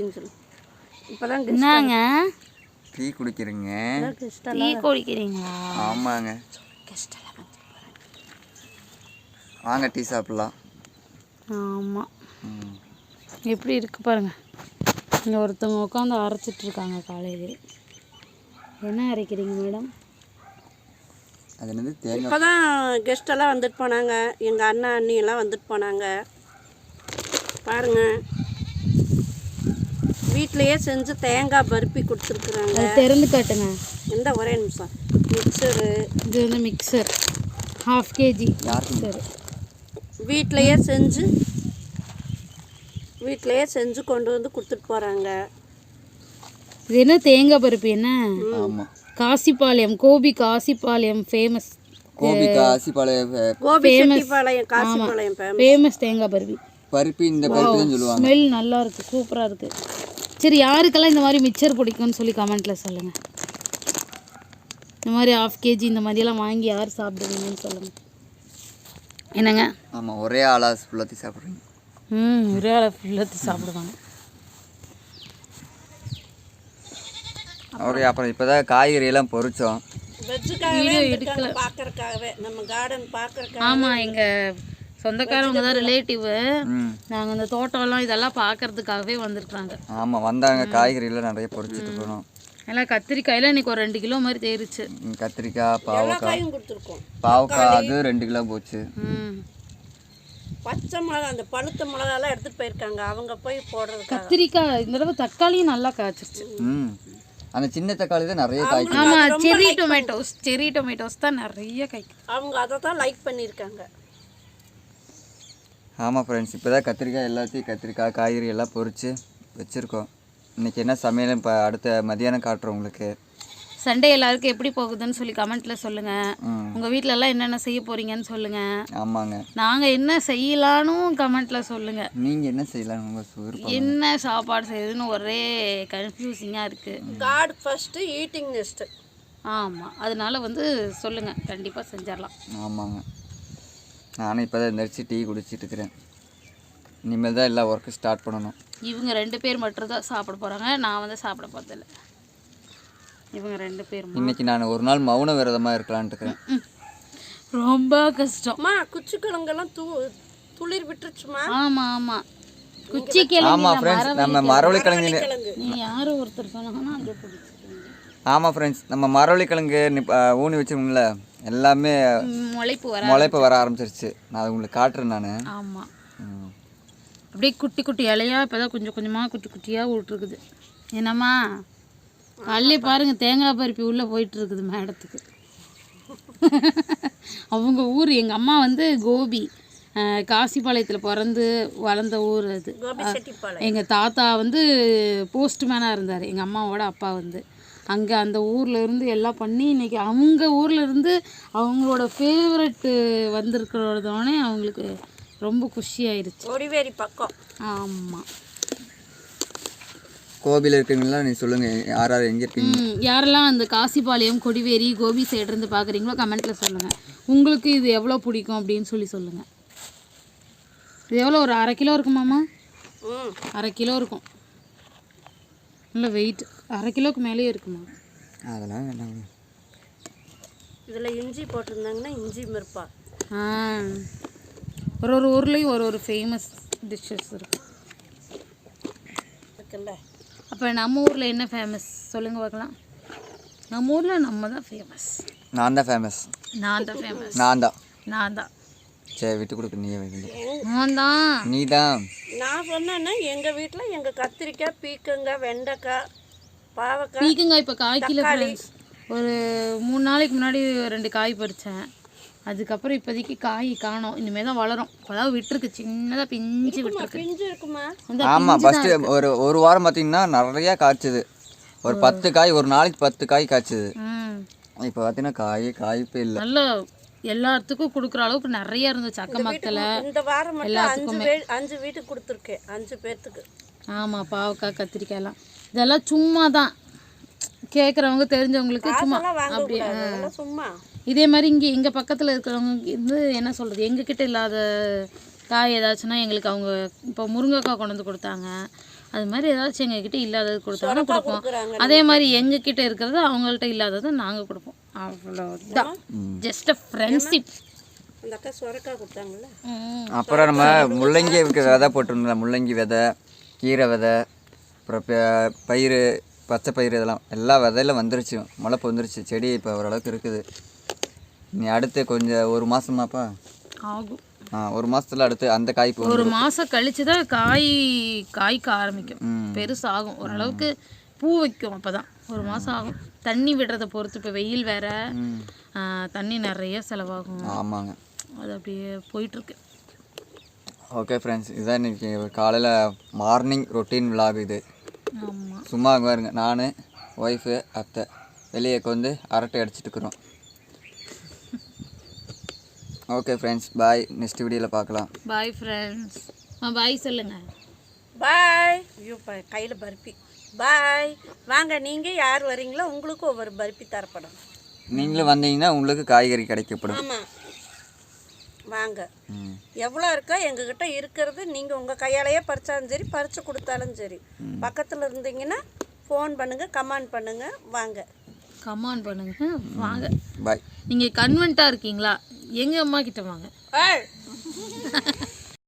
அப்படின்னு சொல்லு. இப்போதான் என்னங்க? டீ குடிக்கிறீங்க? டீ குடிக்கிறீங்களா? ஆமாங்க. வாங்க டீ சாப்பிடலாம். ஆமாம். எப்படி இருக்கு பாருங்க. இங்கே ஒருத்தவங்க உட்காந்து அரைச்சிட்டு இருக்காங்க காலையிலே. என்ன அரைக்கிறீங்க மேடம்? அது என்னது? தேங்காய் இப்போ தான் கெஸ்டெல்லாம் வந்துட்டு போனாங்க. எங்கள் அண்ணி எல்லாம் வந்துட்டு போனாங்க. பாருங்க. வீட்டிலையே செஞ்சு தேங்காய் பருப்பி கொடுத்துருக்குறாங்க. அது திறந்து காட்டுங்க. எந்த ஒரே நிமிஷம். மிக்சரு இது வந்து மிக்சர் ஹாஃப் கேஜி மிக்சர் வீட்டிலையே செஞ்சு வீட்டிலையே செஞ்சு கொண்டு வந்து கொடுத்துட்டு போகிறாங்க இது என்ன தேங்காய் பருப்பு என்ன? ஆமாம் காசிப்பாளையம் கோபி காசிப்பாளையம் ஃபேமஸ் கோபி காசி பழைய கோபி செட்டிப்பாளையம் காசிப்பாளையம் ஃபேமஸ் ஃபேமஸ் தேங்காய் பருப்பி பருப்பி இந்த பருப்பு தான் சொல்லுவாங்க. ஸ்மெல் நல்லா இருக்கு சூப்பராக இருக்கு. சரி யாருக்கெல்லாம் இந்த மாதிரி மிக்சர் பிடிக்கும்னு சொல்லி கமெண்ட்ல சொல்லுங்க. இந்த மாதிரி ஆஃப் கேஜி இந்த மாதிரியெல்லாம் வாங்கி யார் சாப்பிடுவீங்கன்னு சொல்லுங்க. என்னங்க? ஆமாம் ஒரே ஆளா ஃபுல்லாத்தையும் சாப்பிட்றீங்க. ம் ஒரே ஆளை ஃபுல்லாக சாப்பிடுவாங்க. ஓகே அப்புறம் இப்போ தான் காய்கறி எல்லாம் பொரிச்சோம். வெஜ்ஜுக்காகவே எடுக்காங்க பார்க்கறக்காகவே நம்ம கார்டன் பார்க்கறக்காக ஆமாம் எங்கள் சொந்தக்காரவங்க தான் ரிலேட்டிவு ம். நாங்கள் இந்த தோட்டம்லாம் இதெல்லாம் பார்க்கறதுக்காகவே வந்திருக்காங்க ஆமாம் வந்தாங்க. காய்கறியெல்லாம் நிறைய பொரிச்சிட்டு போனோம். எல்லாம் கத்திரிக்காயெல்லாம் இன்னைக்கு ஒரு ரெண்டு கிலோ மாதிரி தேறிச்சு ம், கத்திரிக்காய் பாவக்காய். பாவக்காய் அது ரெண்டு கிலோ போச்சு. ம். பச்சை மிளகா அந்த பழுத்த மிளகாலாம் எடுத்துட்டு போயிருக்காங்க. அவங்க போய் போடுறதுக்காக. கத்திரிக்காய் இந்த தடவை தக்காளியும் நல்லா காய்ச்சிருச்சு. ம். அந்த சின்ன தக்காளி தான் நிறைய காய்க்கு ஆமா செரி டொமேட்டோஸ் செரி டொமேட்டோஸ் தான் நிறைய காய்க்கும் அவங்க அதை தான் லைக் பண்ணியிருக்காங்க. ஆமாம் ஃப்ரெண்ட்ஸ் இப்போ தான் கத்திரிக்காய் எல்லாத்தையும் கத்திரிக்காய் காய்கறி எல்லாம் பொரிச்சு வச்சுருக்கோம். இன்றைக்கி என்ன சமையல்? இப்போ அடுத்த மதியானம் காட்டுறோம் உங்களுக்கு. சண்டே எல்லாருக்கும் எப்படி போகுதுன்னு சொல்லி கமெண்ட்ல சொல்லுங்க. ம். உங்க வீட்ல எல்லாம் என்னென்ன செய்ய போறீங்கன்னு சொல்லுங்க. ஆமாங்க. நாங்க என்ன செய்யலான்னு கமெண்ட்ல சொல்லுங்க. நீங்கள் என்ன செய்யலாம் உங்கள் விருப்பம்? என்ன சாப்பாடு செய்யுதுன்னு ஒரே கன்ஃபியூசிங்கா இருக்கு. காட் ஃபர்ஸ்ட்டு ஈட்டிங் நெஸ்ட்டு ஆமா. அதனால வந்து சொல்லுங்க. கண்டிப்பா செஞ்சிடலாம். ஆமாங்க. நானும் இப்போ தான் எந்திரிச்சு டீ குடிச்சிட்டு இருக்கிறேன். இனிமேல் தான் எல்லா ஒர்க்கும் ஸ்டார்ட் பண்ணணும். இவங்க ரெண்டு பேர் மட்டும் தான் சாப்பிட போறாங்க. நான் வந்து சாப்பிட போறதில்ல. இவங்க ரெண்டு பேர். இன்னைக்கு நான் ஒரு நாள் மௌன விரதமாக இருக்கலான்ட்டு இருக்கிறேன். ரொம்ப கஷ்டம். குச்சிக்கிழங்கெல்லாம் தூ துளிர் விட்டுருச்சுமா? ஆமா ஆமா. குச்சி ஆமாம் கிழங்கு ஃப்ரெண்ட்ஸ் நம்ம மரவள்ளி கிழங்கு யாரும் ஒருத்தர் சொன்னாங்கன்னா அப்படியே பிடிச்சிக்கோங்க ஆமாம் ஃப்ரெண்ட்ஸ் நம்ம மரவள்ளி கிழங்கு நிப்- ஆ, ஊனி வச்சோம்ல எல்லாமே முளைப்பு வர முளைப்பு வர ஆரம்பிச்சிருச்சு. நான் அது உங்களுக்கு காட்டுறேன் நான். ஆமா. அப்படியே குட்டி குட்டி இலையா இப்போதான் கொஞ்சம் கொஞ்சமா குட்டி குட்டியா விட்டுருக்குது என்னம்மா? காலையிலே பாருங்க தேங்காய் பருப்பி உள்ள போயிட்டு இருக்குது மேடத்துக்கு. அவங்க ஊர் எங்க அம்மா வந்து கோபி. காசிபாளையத்தில் பிறந்து வளர்ந்த ஊர் அது. எங்கள் தாத்தா வந்து போஸ்ட்மேனாக இருந்தார். எங்கள் அம்மாவோட அப்பா வந்து. அங்கே அந்த ஊர்ல இருந்து எல்லாம் பண்ணி இன்னைக்கு அவங்க ஊர்ல இருந்து அவங்களோட ஃபேவரட்டு வந்திருக்கிறதோடனே அவங்களுக்கு ரொம்ப குஷி ஆயிருச்சு கொடிவேரி பக்கம். ஆமாம் கோபியில் இருக்கீங்களா? நீ சொல்லுங்கள் யார் யார் எங்கே இருக்கீங்க? ம் யாரெல்லாம் அந்த காசிபாளையம் கொடிவேரி கோபி சைடு இருந்து பார்க்குறீங்களோ கமெண்ட்டில் சொல்லுங்கள் உங்களுக்கு இது எவ்வளோ பிடிக்கும் அப்படின்னு சொல்லி சொல்லுங்கள் இது எவ்வளோ ஒரு அரை கிலோ இருக்குமாம்மா அரை கிலோ இருக்கும். இல்லை வெயிட் அரை கிலோக்கு மேலேயே இருக்குமா? அதெல்லாம் வேண்டாம் இதில் இஞ்சி போட்டிருந்தாங்கன்னா இஞ்சி மிருப்பா. ஆ. ஒரு ஒரு ஊர்லேயும் ஒரு ஒரு ஃபேமஸ் டிஷ்ஷஸ் இருக்கு. இருக்குல்ல. அப்போ நம்ம ஊரில் என்ன ஃபேமஸ் சொல்லுங்கள் பார்க்கலாம். நம்ம ஊரில் நம்ம தான் ஃபேமஸ் நான் தான் ஃபேமஸ் நான் தான் ஃபேமஸ் நான் தான். நான் தான். சரி விட்டு கொடுக்க நான் தான் நீ தான் நான் சொன்னேன்னா எங்கள் வீட்டில் எங்கள் கத்திரிக்காய் பீக்கங்காய் வெண்டைக்காய் பாவக்காய் பீக்கங்காய் இப்போ காய் கிலோ. ஒரு மூணு நாளைக்கு முன்னாடி ரெண்டு காய் பறித்தேன் அதுக்கப்புறம் இப்போதைக்கு காய் காணோம். இனிமேல் தான் வளரும். அதாவது விட்டுருக்கு. சின்னதாக பிஞ்சு விட்டுருக்கு. பிஞ்சு இருக்குமா? அந்த ஆமாம் ஃபஸ்ட்டு ஒரு ஒரு வாரம் பார்த்தீங்கன்னா நிறையா காய்ச்சுது. ஒரு பத்து காய் ஒரு நாளைக்கு பத்து காய் காய்ச்சுது. ம். இப்போ பார்த்தீங்கன்னா காயே காய்ப்பே இல்லை. நல்ல எல்லாத்துக்கும் கொடுக்குற அளவுக்கு நிறைய இருந்துச்சு அக்கம் பக்கத்தில் இந்த வாரம் மட்டும் அஞ்சு பேர் அஞ்சு வீட்டுக்கு கொடுத்துருக்கேன் அஞ்சு பேர்த்துக்கு. ஆமாம் பாவக்காய் கத்திரிக்காயெல்லாம் இதெல்லாம் சும்மா. தான் கேட்குறவங்க தெரிஞ்சவங்களுக்கு சும்மா அதெல்லாம் சும்மா. இதே மாதிரி இங்கே எங்கள் பக்கத்தில் இருக்கிறவங்க வந்து என்ன சொல்கிறது எங்ககிட்ட இல்லாத காய் ஏதாச்சுன்னா எங்களுக்கு அவங்க இப்போ முருங்கைக்காய் கொண்டு வந்து கொடுத்தாங்க. அது மாதிரி ஏதாச்சும் எங்ககிட்ட இல்லாதது கொடுத்தாலும் கொடுப்போம். அதே மாதிரி எங்ககிட்ட இருக்கிறது அவங்கள்ட்ட இல்லாததை நாங்கள் கொடுப்போம். அவ்வளோதான் ஜஸ்ட் ஃப்ரெண்ட்ஷிப் அந்த அக்கா சுரக்கா கொடுத்தாங்கல்ல? அப்புறம் நம்ம முள்ளங்கி விதை போட்டிருந்தோம்ல முள்ளங்கி விதை கீரை விதை அப்புறம் ப- பயிறு பச்சை பயிறு இதெல்லாம். எல்லா விதையில வந்துருச்சு முளைப்பு வந்துருச்சு செடி இப்போ ஓரளவுக்கு இருக்குது. நீ அடுத்து கொஞ்சம் ஒரு மாதமாப்பா ஆகும். ஆ ஒரு மாதத்துல அடுத்து அந்த காய்ப்பு ஒரு. மாதம் கழிச்சு தான் காய் காய்க்க ஆரம்பிக்கும். பெருசாகும். ஓரளவுக்கு பூ வைக்கும் அப்போ தான் ஒரு மாதம் ஆகும். தண்ணி விடுறதை பொறுத்து இப்போ வெயில் வேற. தண்ணி நிறைய செலவாகும். ஆமாங்க. அது அப்படியே போயிட்டுருக்கு. ஓகே ஃப்ரெண்ட்ஸ் இதுதான் இன்னைக்கு காலையில் மார்னிங் ரொட்டீன் விலாக் இது. சும்மா அங்கே பாருங்க. நான் ஒய்ஃபு அத்தை வெளியே வந்து அரட்டை அடிச்சிட்டு இருக்கிறோம். ஓகே ஃப்ரெண்ட்ஸ் பாய் நெக்ஸ்ட் வீடியோவில் பார்க்கலாம். பாய் ஃப்ரெண்ட்ஸ் ஆ பாய் சொல்லுங்கள் பாய் ஐயோ ப- கையில் பருப்பி. பாய். வாங்க நீங்கள் யார் வரீங்களோ உங்களுக்கும் ஒவ்வொரு பருப்பி தரப்படும் நீங்களும் வந்தீங்கன்னா உங்களுக்கு காய்கறி கிடைக்கப்படும். ஆமாம் வாங்க. எவ்வளோ இருக்கோ எங்ககிட்ட இருக்கிறது நீங்கள் உங்கள் கையாலேயே பறிச்சாலும் சரி பறித்து கொடுத்தாலும் சரி. பக்கத்தில் இருந்தீங்கன்னா ஃபோன் பண்ணுங்கள் கமெண்ட் பண்ணுங்கள் வாங்க. கமான் பண்ணுங்க. வாங்க. பாய். நீங்கள் கன்வென்ட்டாக இருக்கீங்களா? எங்கள் அம்மா கிட்ட வாங்க. ஏய்.